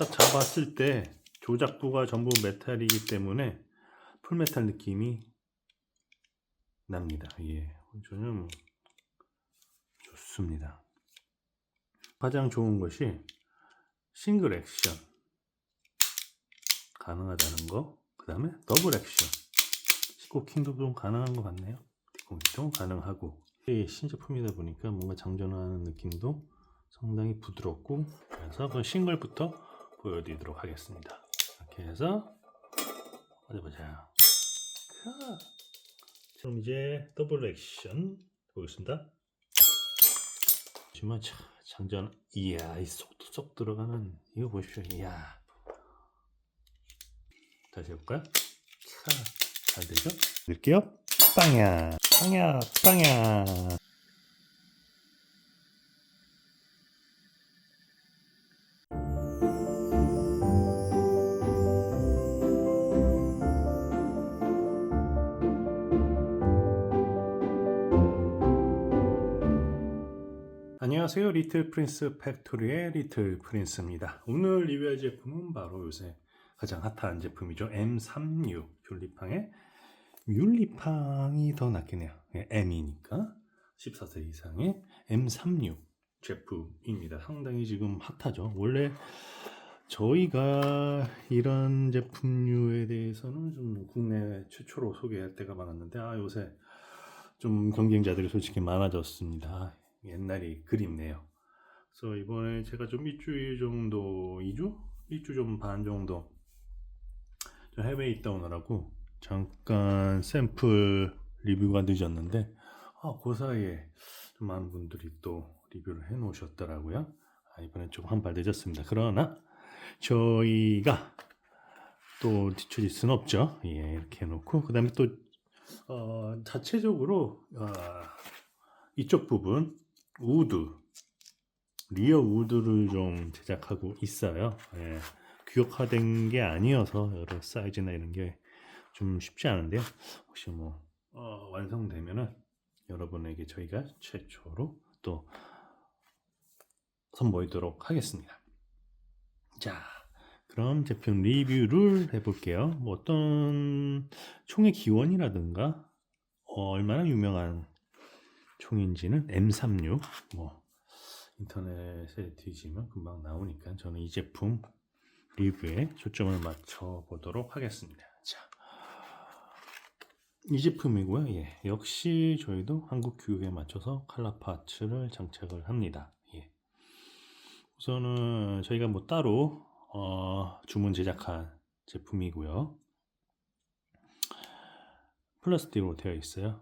딱 잡았을 때 조작부가 전부 메탈이기 때문에 풀메탈 느낌이 납니다. 예, 저는 뭐 좋습니다. 가장 좋은 것이 싱글 액션 가능하다는 거. 그 다음에 더블 액션. 19킹도 좀 가능한 것 같네요. 디콘기도 가능하고. 이 신제품이다 보니까 뭔가 장전하는 느낌도 상당히 부드럽고 그래서 그 싱글부터 보여드리도록 하겠습니다. 이렇게 해서 어디 보자. 그럼 이제 더블 액션 보겠습니다. 참 장전 이야 이 속도 쏙 들어가는 이거 보십시오. 이야 다시 해볼까요? 차, 잘 되죠? 넣을게요. 빵야, 빵야, 빵야. 안녕하세요. 리틀 프린스 팩토리의 리틀 프린스입니다. 오늘 리뷰할 제품은 바로 요새 가장 핫한 제품이죠. M36 뮬리팡의 뮬리팡이 더 낫긴 해요. 예, M이니까 14세 이상의 M36 제품입니다. 상당히 지금 핫하죠. 원래 저희가 이런 제품류에 대해서는 좀 국내 최초로 소개할 때가 많았는데 아 요새 좀 경쟁자들이 솔직히 많아졌습니다. 옛날이 그립네요. 그래서 이번에 제가 좀 일주일 정도, 2주? 1주 좀 반 정도 저 해외에 있다 오느라고 잠깐 샘플 리뷰가 늦었는데 아, 그 사이에 좀 많은 분들이 또 리뷰를 해 놓으셨더라고요. 아, 이번엔 좀 한 발 늦었습니다. 그러나 저희가 또 뒤처질 수는 없죠. 예, 이렇게 해놓고 그 다음에 또 어, 자체적으로 어, 이쪽 부분 우드 리어 우드를 좀 제작하고 있어요. 예, 규격화된 게 아니어서 여러 사이즈나 이런 게 좀 쉽지 않은데요. 혹시 뭐 어, 완성되면은 여러분에게 저희가 최초로 또 선보이도록 하겠습니다. 자, 그럼 제품 리뷰를 해볼게요. 뭐 어떤 총의 기원이라든가 어, 얼마나 유명한 총인지는 M36 뭐 인터넷에 뒤지면 금방 나오니까 저는 이 제품 리뷰에 초점을 맞춰 보도록 하겠습니다. 자, 이 제품이고요. 예, 역시 저희도 한국 규격에 맞춰서 칼라 파츠를 장착을 합니다. 예. 우선은 저희가 뭐 따로 어, 주문 제작한 제품이고요. 플라스틱으로 되어 있어요.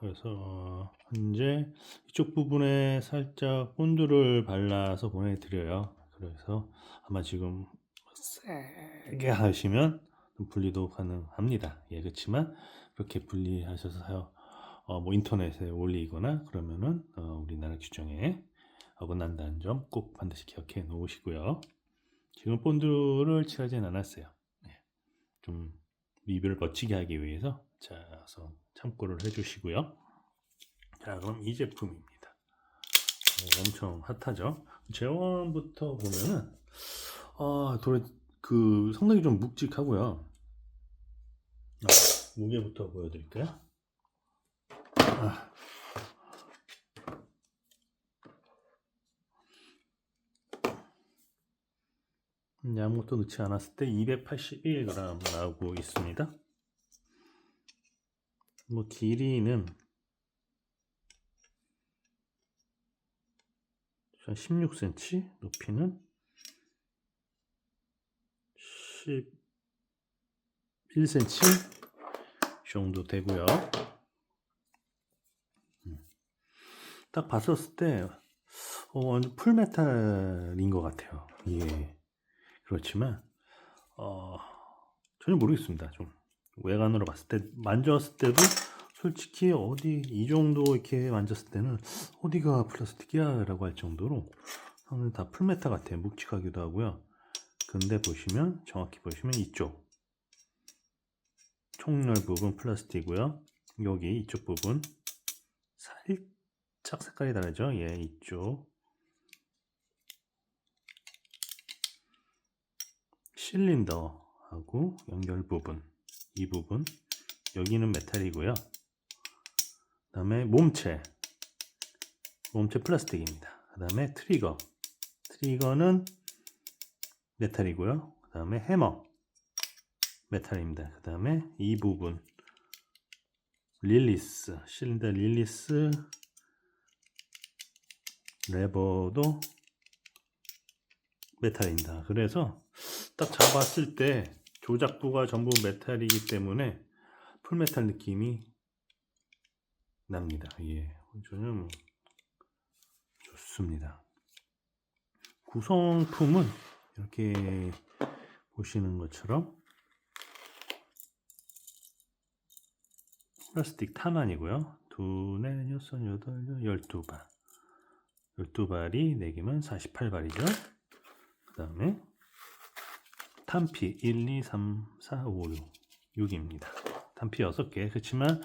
그래서 현재 이쪽 부분에 살짝 본드를 발라서 보내드려요. 그래서 아마 지금 세게 하시면 좀 분리도 가능합니다. 예, 그렇지만 그렇게 분리하셔서 어, 뭐 인터넷에 올리거나 그러면은 어, 우리나라 규정에 어긋난다는 점 꼭 반드시 기억해 놓으시고요. 지금 본드를 칠하진 않았어요. 예, 좀 리뷰를 멋지게 하기 위해서 자, 그래서 참고를 해주시고요. 자, 그럼 이 제품입니다. 어, 엄청 핫하죠. 제원부터 보면은 아, 도래 그 상당히 좀 묵직하고요. 아, 무게부터 보여드릴까요? 아. 아무것도 넣지 않았을 때 281g 나오고 있습니다. 뭐 길이는 한 16cm, 높이는 11cm 정도 되고요. 음. 딱 봤었을 때 어, 풀메탈인 것 같아요. 예. 그렇지만 어, 전혀 모르겠습니다. 좀 외관으로 봤을 때 만졌을 때도 솔직히 어디 이 정도 이렇게 만졌을 때는 어디가 플라스틱이야 라고 할 정도로 저는 다 풀메타 같아요 묵직하기도 하고요. 근데 보시면 정확히 보시면 이쪽. 총열 부분 플라스틱이고요. 여기 이쪽 부분 살짝 색깔이 다르죠? 예 이쪽. 실린더하고 연결 부분 이 부분 여기는 메탈이고요. 그 다음에 몸체 몸체 플라스틱입니다. 그 다음에 트리거 트리거는 메탈이고요. 그 다음에 해머 메탈입니다. 그 다음에 이 부분 릴리스 실린더 릴리스 레버도 메탈입니다. 그래서 딱 잡았을 때 조작부가 전부 메탈이기 때문에 풀메탈 느낌이 납니다. 예, 저는 좋습니다. 구성품은 이렇게 보시는 것처럼 플라스틱 탄환이고요. 두, 넷, 여섯, 여덟, 열두 발. 열두 발이 4개면 48발이죠. 그 다음에 탄피 1, 2, 3, 4, 5, 6, 6입니다. 탄피 6개. 그렇지만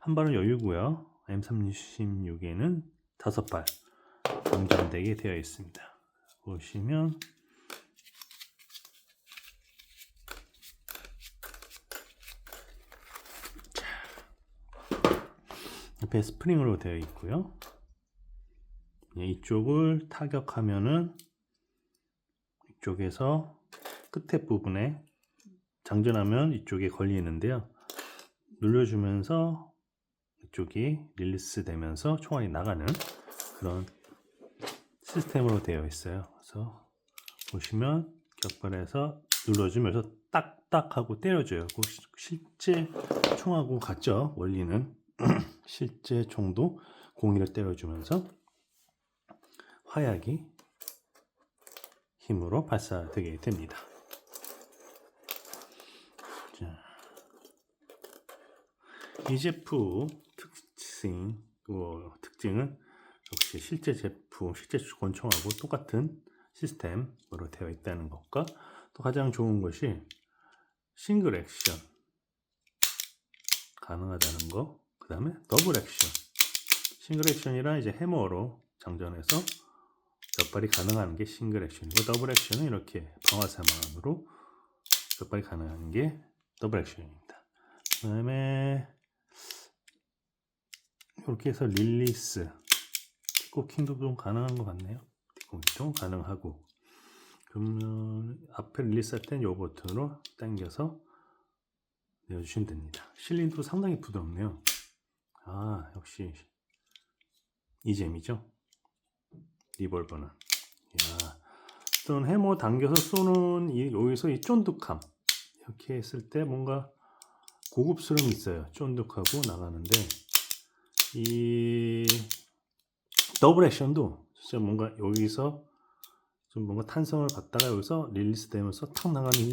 한 발은 여유고요. M36에는 5발 장전되게 되어 있습니다. 보시면 옆에 스프링으로 되어 있고요. 예, 이쪽을 타격하면은 이쪽에서 끝에 부분에 장전하면 이쪽에 걸리는데요. 눌러주면서 이쪽이 릴리스 되면서 총알이 나가는 그런 시스템으로 되어 있어요. 그래서 보시면 격발해서 눌러주면서 딱딱 하고 때려줘요. 그 시- 실제 총하고 같죠? 원리는 실제 총도 공이를 때려주면서 화약이 힘으로 발사되게 됩니다. 이 제품 특징, 어, 특징은 역시 실제 제품, 실제 권총하고 똑같은 시스템으로 되어 있다는 것과 또 가장 좋은 것이 싱글 액션 가능하다는 거, 그 다음에 더블 액션. 싱글 액션이라 이제 해머로 장전해서 몇 발이 가능한 게 싱글 액션이고 더블 액션은 이렇게 방아쇠만으로 몇 발이 가능한 게 더블 액션입니다. 그 다음에 이렇게 해서 릴리스 디코킹도 좀 가능한 것 같네요. 디코킹도 가능하고 그러면 앞에 릴리스 할땐이 버튼으로 당겨서 내어주시면 됩니다. 실린도 상당히 부드럽네요. 아 역시 이 잼이죠. 리볼버는. 야, 어떤 해머 당겨서 쏘는 이 여기서 이 쫀득함 이렇게 했을 때 뭔가 고급스러움이 있어요. 쫀득하고 나가는데 이 더블 액션도 진짜 뭔가 여기서 좀 뭔가 탄성을 받다가 여기서 릴리스 되면서 탁 나가는 이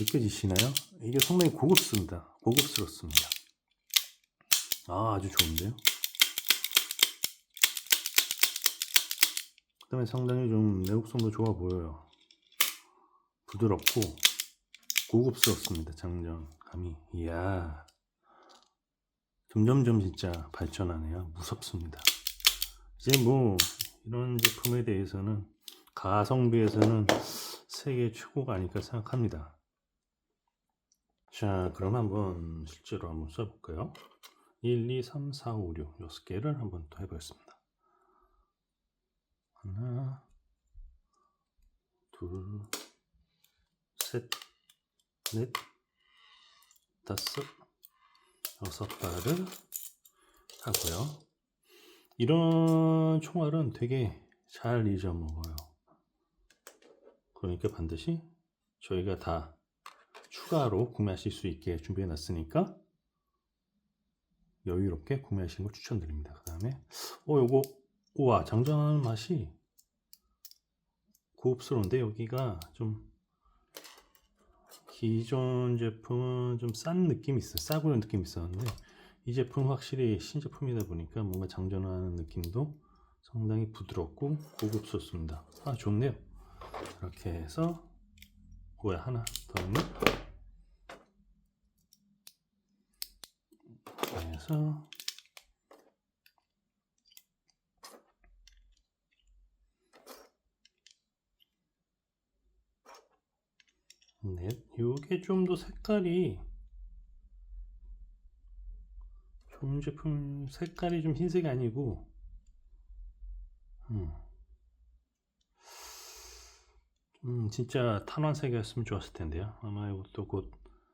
느껴지시나요? 이게 상당히 고급스럽다. 고급스럽습니다. 아, 아주 좋은데요? 그 다음에 상당히 좀 내구성도 좋아 보여요. 부드럽고 고급스럽습니다. 장전감이. 이야. 점점점 진짜 발전하네요. 무섭습니다. 이제 뭐 이런 제품에 대해서는 가성비에서는 세계 최고가 아닐까 생각합니다. 자, 그럼 한번 실제로 한번 써볼까요? 1, 2, 3, 4, 5, 6 6개를 한번 또 해보겠습니다. 하나, 둘, 셋, 넷, 다섯, 여섯 발을 하고요. 이런 총알은 되게 잘 잊어먹어요. 그러니까 반드시 저희가 다 추가로 구매하실 수 있게 준비해 놨으니까 여유롭게 구매하시는 걸 추천드립니다. 그 다음에 어 요거 우와 장전하는 맛이 고급스러운데 여기가 좀 기존 제품은 좀 싼 느낌이 있어요. 이런 느낌이 있었는데 이 제품 확실히 신제품이다 보니까 뭔가 장전하는 느낌도 상당히 부드럽고 고급스럽습니다. 아 좋네요. 이렇게 해서 뭐야 하나 더 있네. 그래서 네, 요게 좀 더 색깔이 좋은 제품 색깔이 좀 흰색이 아니고 음, 음 진짜 탄환색이었으면 좋았을 텐데요. 아마 이것도 곧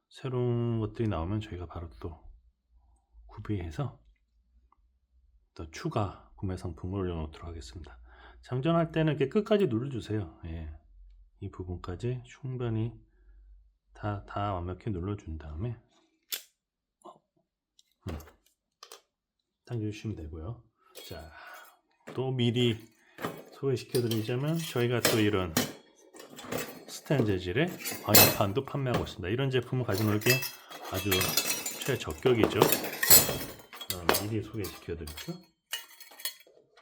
새로운 것들이 나오면 저희가 바로 또 구비해서 또 추가 구매 상품을 올려놓도록 하겠습니다. 장전할 때는 이렇게 끝까지 눌러주세요. 예. 이 부분까지 충분히 다, 다 완벽히 눌러준 다음에 어, 음, 당겨주시면 되고요. 자, 또 미리 소개시켜드리자면 저희가 또 이런 스텐 재질의 방향판도 판매하고 있습니다. 이런 제품을 가지고 놀게 아주 최적격이죠. 어, 미리 소개시켜드릴게요.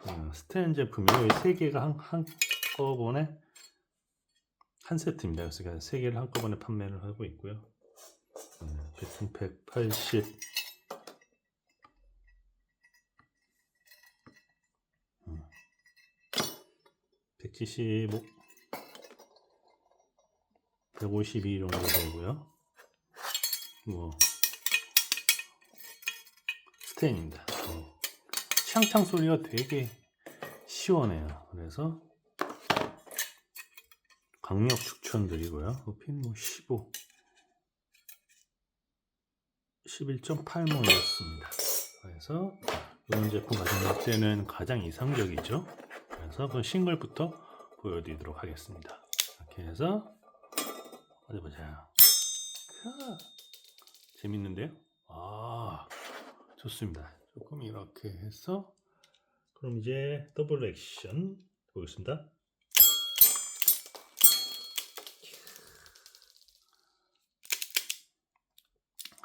어, 스텐 제품이요. 세 개가 한, 한꺼번에 한 세트입니다. 그래서 그냥 세 개를 한꺼번에 판매를 하고 있고요. 음, 제품 180 음, 175 152 정도 되고요. 뭐 스텐입니다. 네. 창창 소리가 되게 시원해요. 그래서 강력 추천드리고요. 핀뭐 15, 11.8모였습니다. 그래서 이런 제품 가져올 때는 가장 이상적이죠. 그래서 그 싱글부터 보여드리도록 하겠습니다. 이렇게 해서 어디 보자. 크, 재밌는데요? 아, 좋습니다. 조금 이렇게 해서 그럼 이제 더블 액션 보겠습니다.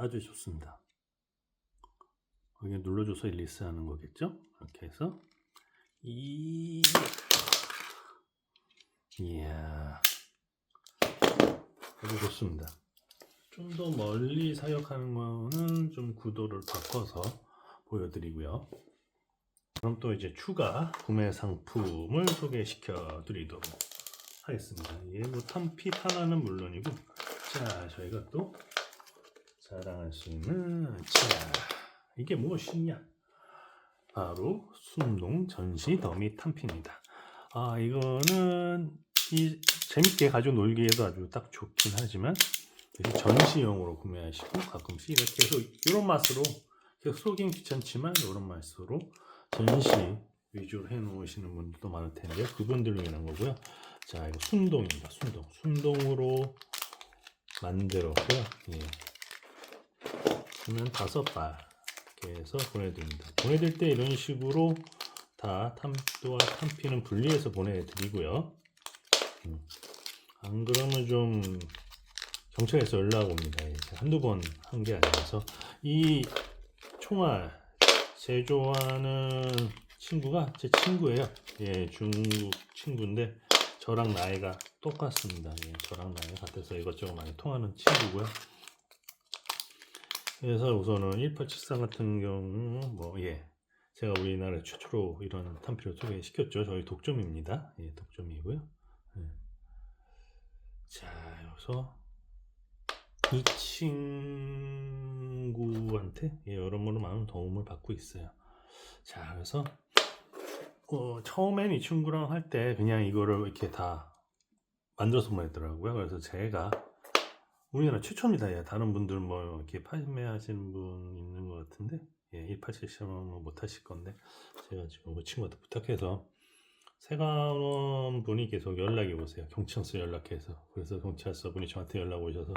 아주 좋습니다. 여기 눌러줘서 릴리스 하는 거겠죠? 이렇게 해서 이 이야 아주 좋습니다. 좀 더 멀리 사역하는 거는 좀 구도를 바꿔서 보여드리고요. 그럼 또 이제 추가 구매 상품을 소개시켜 드리도록 하겠습니다. 이게 뭐 탄피 탄화는 물론이고 자 저희가 또 자랑할 수 있는 자 이게 무엇이냐? 바로 순동 전시 더미 탄피입니다. 아 이거는 이 재밌게 가지고 놀기에도 아주 딱 좋긴 하지만 전시용으로 구매하시고 가끔씩 이렇게 해서 이런 맛으로 계속 쏘긴 귀찮지만 이런 맛으로 전시 위주로 해 놓으시는 분들도 많을 텐데요. 그분들을 위한 거고요. 자 이거 순동입니다. 순동. 순동으로 만들었고요. 예. 그러면 다섯 발 이렇게 해서 보내드립니다. 보내드릴 때 이런 식으로 다 탐도와 탐피는 분리해서 보내드리고요. 음, 안 그러면 좀 경찰에서 연락 옵니다. 한두 번 한 게 아니라서 이 총알 제조하는 친구가 제 친구예요. 예, 중국 친구인데 저랑 나이가 똑같습니다. 예, 저랑 나이가 같아서 이것저것 많이 통하는 친구고요. 그래서 우선은 1873 같은 경우 뭐 예. 제가 우리나라 최초로 이런 탄피를 소개시켰죠. 저희 독점입니다. 예, 독점이고요. 예. 자, 여기서 이 친구한테 예, 여러모로 많은 도움을 받고 있어요. 자, 그래서 어, 처음엔 이 친구랑 할 때 그냥 이거를 이렇게 다 만들어서 보냈더라고요. 그래서 제가 우리나라 최초입니다. 예, 다른 분들 뭐 이렇게 판매하시는 분 있는 것 같은데 예, 1877은 뭐 못하실 건데 제가 지금 그 친구한테 부탁해서 세관원 분이 계속 연락이 오세요. 경찰서 연락해서 그래서 경찰서 분이 저한테 연락 오셔서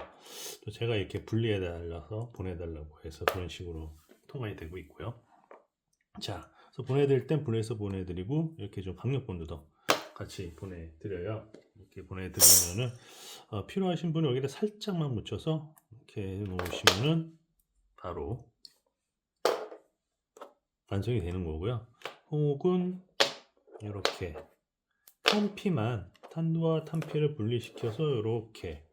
또 제가 이렇게 분리해 달라서 보내달라고 해서 그런 식으로 통화이 되고 있고요. 자, 그래서 보내드릴 땐 분리해서 보내드리고 이렇게 좀 강력본드도 같이 보내드려요. 이렇게 보내드리면은 어, 필요하신 분은 여기다 살짝만 묻혀서 이렇게 놓으시면은 바로 완성이 되는 거고요. 혹은 이렇게 탄피만 탄두와 탄피를 분리시켜서 이렇게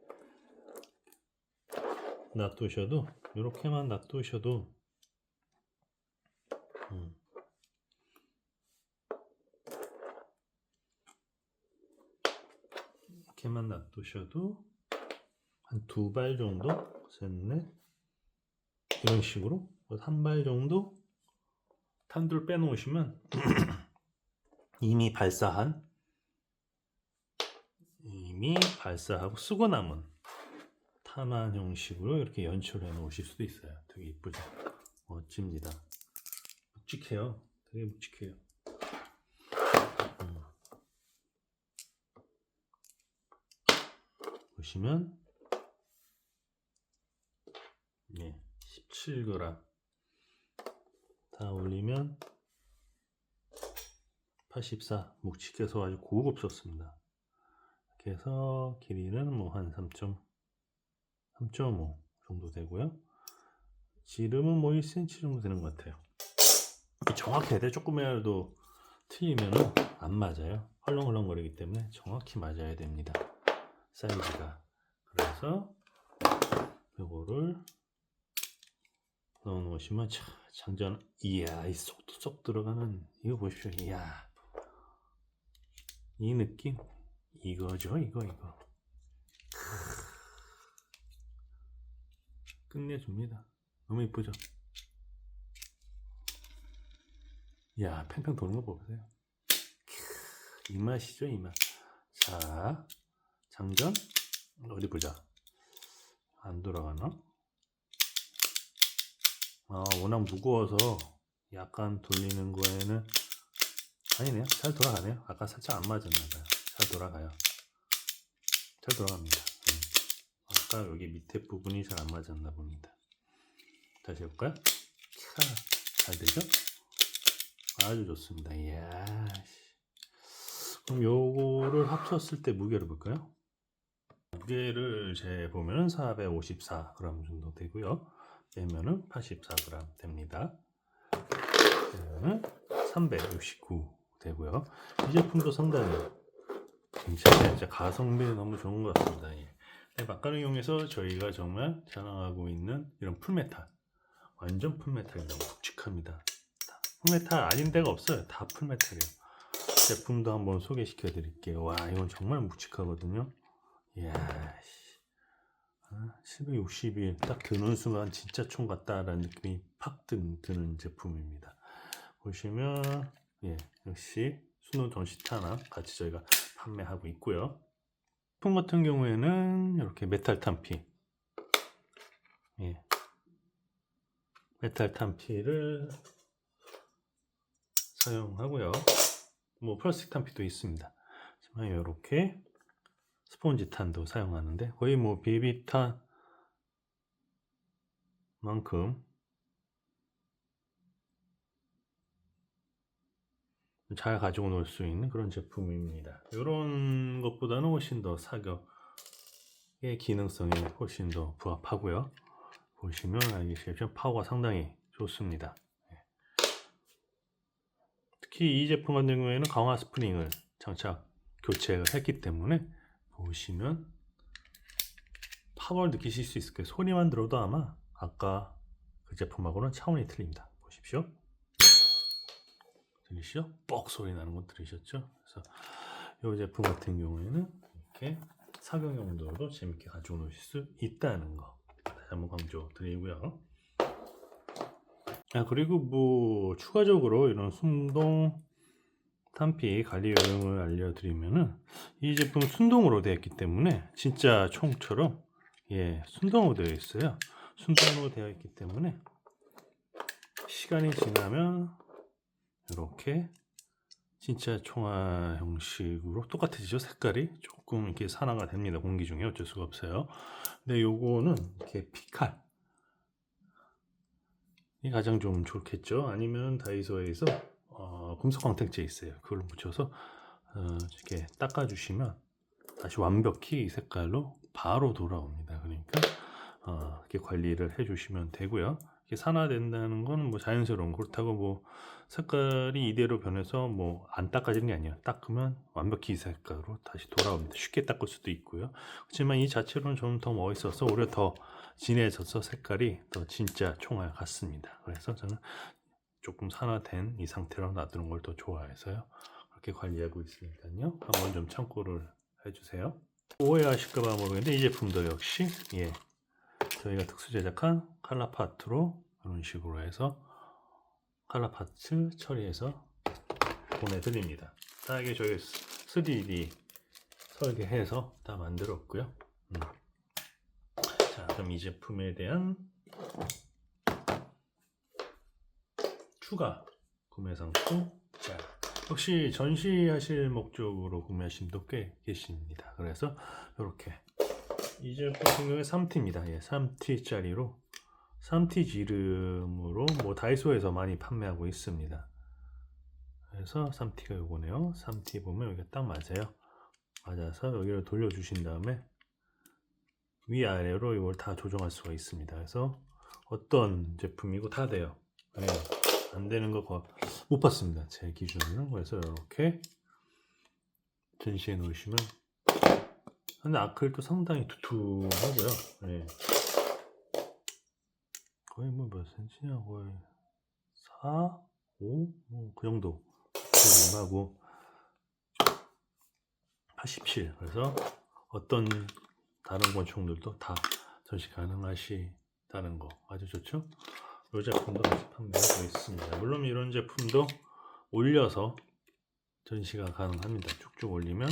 놔두셔도 이렇게만 놔두셔도 음. 이렇게만 놔두셔도 한 두 발 정도, 셋, 넷 이런 식으로 한 발 정도 탄두를 빼놓으시면 이미 발사한 이미 발사하고 쓰고 남은 탄환 형식으로 이렇게 연출해 놓으실 수도 있어요. 되게 이쁘죠? 멋집니다. 묵직해요. 되게 묵직해요. 보시면 네, 17g 다 올리면 84 묵직해서 아주 고급스럽습니다. 해서 길이는 뭐한3.3.5 정도 되고요. 지름은 뭐 1cm 정도 되는 것 같아요. 정확해야 돼. 조금이라도 틀리면 안 맞아요. 헐렁헐렁거리기 때문에 정확히 맞아야 됩니다. 사이즈가. 그래서 요거를 넣어 놓으시면 차, 장전 이야 이 속도 쏙 들어가는 이거 보십시오. 이야. 이 느낌. 이거죠 이거 이거. 끝내줍니다. 너무 이쁘죠? 야 팽팽 도는 거 보세요. 이 맛이죠 이맛자 장전 어디 보자 안 돌아가나 아, 워낙 무거워서 약간 돌리는 거에는 아니네요. 잘 돌아가네요. 아까 살짝 안 맞았나봐요. 잘 돌아가요. 잘 돌아갑니다. 네. 아까 여기 밑에 부분이 잘 안 맞았나 봅니다. 다시 해볼까요? 캬, 잘 되죠? 아주 좋습니다. 이야. 씨. 그럼 요거를 합쳤을 때 무게를 볼까요? 무게를 재보면 454g 정도 되고요. 빼면은 84g 됩니다. 그러면 369 되고요. 이 제품도 상당히 괜찮아요. 진짜 가성비 너무 좋은 것 같습니다. 예. 네, 막간을 이용해서 저희가 정말 자랑하고 있는 이런 풀메탈 완전 풀메탈입니다. 묵직합니다. 풀메탈 아닌 데가 없어요. 다 풀메탈이에요. 제품도 한번 소개시켜 드릴게요. 와 이건 정말 묵직하거든요. 이야 씨. 760일 딱 드는 순간 진짜 총 같다라는 느낌이 팍 드, 드는 제품입니다. 보시면 예 역시 순호 전시타 나 같이 저희가 판매하고 있고요. 제품 같은 경우에는 이렇게 메탈 탄피 예 메탈 탄피를 사용하고요. 뭐 플라스틱 탄피도 있습니다. 하지만 이렇게 스폰지 탄도 사용하는데 거의 뭐 비비탄 만큼 잘 가지고 놀 수 있는 그런 제품입니다. 이런 것보다는 훨씬 더 사격의 기능성이 훨씬 더 부합하고요. 보시면 알겠지만 파워가 상당히 좋습니다. 예. 특히 이 제품 같은 경우에는 강화 스프링을 장착 교체를 했기 때문에 보시면 파워를 느끼실 수 있을 거예요. 소리만 들어도 아마 아까 그 제품하고는 차원이 틀립니다. 보십시오. 들리시죠? 뻑 소리 나는 거 들으셨죠? 그래서 이 제품 같은 경우에는 이렇게 사용 용도로 재밌게 가지고 노실 수 있다는 거 다시 한번 강조 드리고요. 아 그리고 뭐 추가적으로 이런 순동 탄피 관리 요령을 알려드리면은 이 제품은 순동으로 되어 있기 때문에 진짜 총처럼 예 순동으로 되어 있어요. 순동으로 되어 있기 때문에 시간이 지나면 이렇게 진짜 총알 형식으로 똑같아지죠? 색깔이 조금 이렇게 산화가 됩니다. 공기 중에 어쩔 수가 없어요. 근데 요거는 이렇게 피칼. 이 가장 좀 좋겠죠? 아니면 다이소에서 어, 금속 광택제 있어요. 그걸 묻혀서 어, 이렇게 닦아주시면 다시 완벽히 이 색깔로 바로 돌아옵니다. 그러니까 어, 이렇게 관리를 해주시면 되고요. 이렇게 산화된다는 건 뭐 자연스러운 그렇다고 뭐 색깔이 이대로 변해서 뭐 안 닦아지는 게 아니에요. 닦으면 완벽히 이 색깔로 다시 돌아옵니다. 쉽게 닦을 수도 있고요. 그렇지만 이 자체로는 좀 더 멋있어서 오히려 더 진해져서 색깔이 더 진짜 총알 같습니다. 그래서 저는 조금 산화된 이 상태로 놔두는 걸 더 좋아해서요. 그렇게 관리하고 있으니까요. 한번 좀 참고를 해주세요. 오해하실까봐 모르겠는데 이 제품도 역시 예 저희가 특수 제작한 칼라 파트로 이런 식으로 해서 칼라 파트 처리해서 보내드립니다. 다 이게 저희 3D 설계해서 다 만들었고요. 음. 자, 그럼 이 제품에 대한 추가 구매 상품. 자, 역시 전시하실 목적으로 구매하신 분도 꽤 계십니다. 그래서 이렇게 이 제품 같은 경우에 3T입니다. 예, 3T짜리로 3T 지름으로 뭐 다이소에서 많이 판매하고 있습니다. 그래서 3T가 요거네요. 3T 보면 여기 딱 맞아요. 맞아서 여기를 돌려주신 다음에 위아래로 이걸 다 조정할 수가 있습니다. 그래서 어떤 제품이고 다 돼요. 네, 안 되는 거 못 봤습니다. 제 기준으로는. 그래서 이렇게 전시해 놓으시면 근데 아크릴도 상당히 두툼하고요. 네. 거의 뭐 몇 센치냐 거의 4, 5, 뭐그 정도 하고 87 그래서 어떤 다른 권총들도 다 전시 가능하시다는 거 아주 좋죠? 이 제품도 같이 판매하고 있습니다. 물론 이런 제품도 올려서 전시가 가능합니다. 쭉쭉 올리면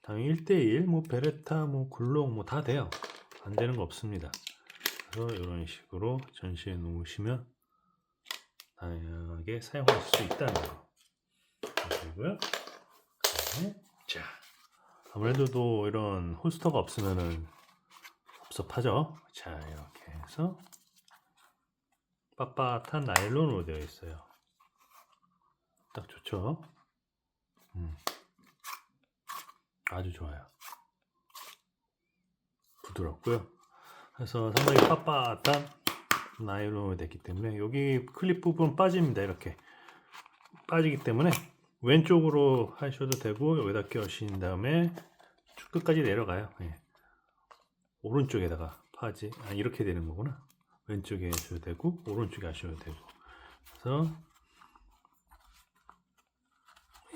당연히 1대1 뭐 베레타 뭐 글록 뭐 다 돼요. 안 되는 거 없습니다. 그래서 이런 식으로 전시해 놓으시면 다양하게 사용하실 수 있다는 거. 그리고요. 자, 아무래도 또 이런 홀스터가 없으면은 섭섭하죠. 자, 이렇게 해서 빳빳한 나일론으로 되어 있어요. 딱 좋죠. 음. 아주 좋아요. 부드럽고요. 그래서 상당히 빳빳한 나일론으로 됐기 때문에 여기 클립 부분 빠집니다. 이렇게 빠지기 때문에 왼쪽으로 하셔도 되고 여기다 끼우신 다음에 쭉 끝까지 내려가요. 예. 오른쪽에다가 파지 아 이렇게 되는 거구나. 왼쪽에 하셔도 되고 오른쪽에 하셔도 되고 그래서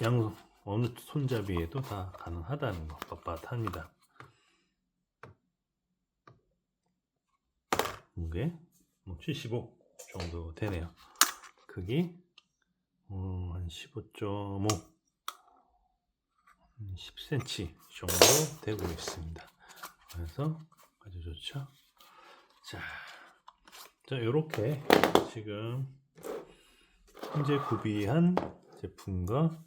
양 어느 손잡이에도 다 가능하다는 거 빳빳합니다. 무게 뭐75 정도 되네요. 크기 어, 한 15.5, 10cm 정도 되고 있습니다. 그래서 아주 좋죠. 자, 자 이렇게 지금 현재 구비한 제품과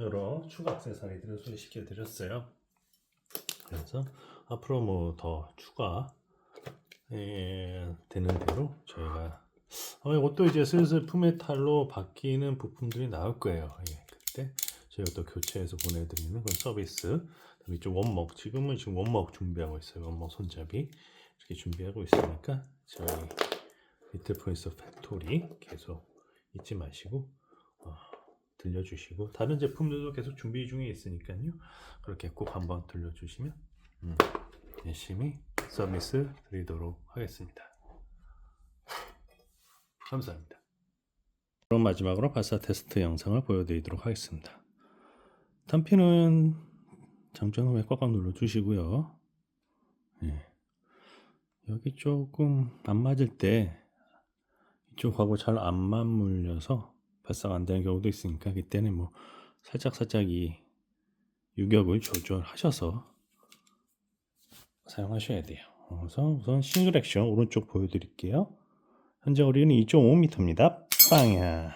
여러 추가 액세서리들을 소개시켜 드렸어요. 그래서 앞으로 뭐 더 추가 예, 되는 대로 저희가 어, 이것도 이제 슬슬 푸메탈로 바뀌는 부품들이 나올 거예요. 예, 그때 저희가 또 교체해서 보내드리는 그런 서비스. 그다음에 좀 원목 지금은 지금 원목 준비하고 있어요. 원목 손잡이 이렇게 준비하고 있으니까 저희 리틀 프린스 팩토리 계속 잊지 마시고 어, 들려주시고 다른 제품들도 계속 준비 중에 있으니까요. 그렇게 꼭 한번 들려주시면 음, 열심히 서비스 드리도록 하겠습니다. 감사합니다. 그럼 마지막으로 발사 테스트 영상을 보여드리도록 하겠습니다. 단피는 장전 후에 꽉꽉 눌러주시고요. 예. 여기 조금 안 맞을 때 이쪽하고 잘 안 맞물려서 발사가 안 되는 경우도 있으니까 그때는 뭐 살짝 살짝 이 유격을 조절하셔서 사용하셔야 돼요. 그래서 우선 싱글 액션 오른쪽 보여드릴게요. 현재 거리는 2.5m입니다. 빵야.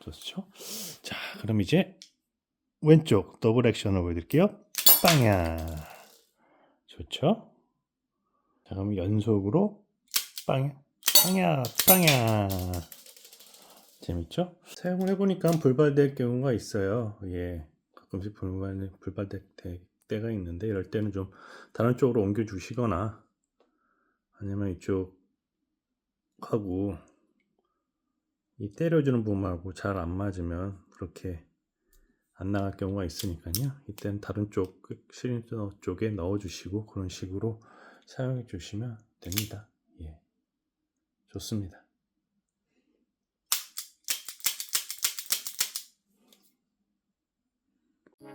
좋죠? 자, 그럼 이제 왼쪽 더블 액션을 보여드릴게요. 빵야. 좋죠? 자, 그럼 연속으로 빵야, 빵야, 빵야. 재밌죠? 사용을 해보니까 불발될 경우가 있어요. 예. 가끔씩 불발, 불발될 때가 있는데, 이럴 때는 좀 다른 쪽으로 옮겨주시거나, 아니면 이쪽 하고 이 때려주는 부분하고 잘 안 맞으면 그렇게 안 나갈 경우가 있으니까요. 이때는 다른 쪽 시린더 쪽에 넣어주시고 그런 식으로 사용해 주시면 됩니다. 예, 좋습니다.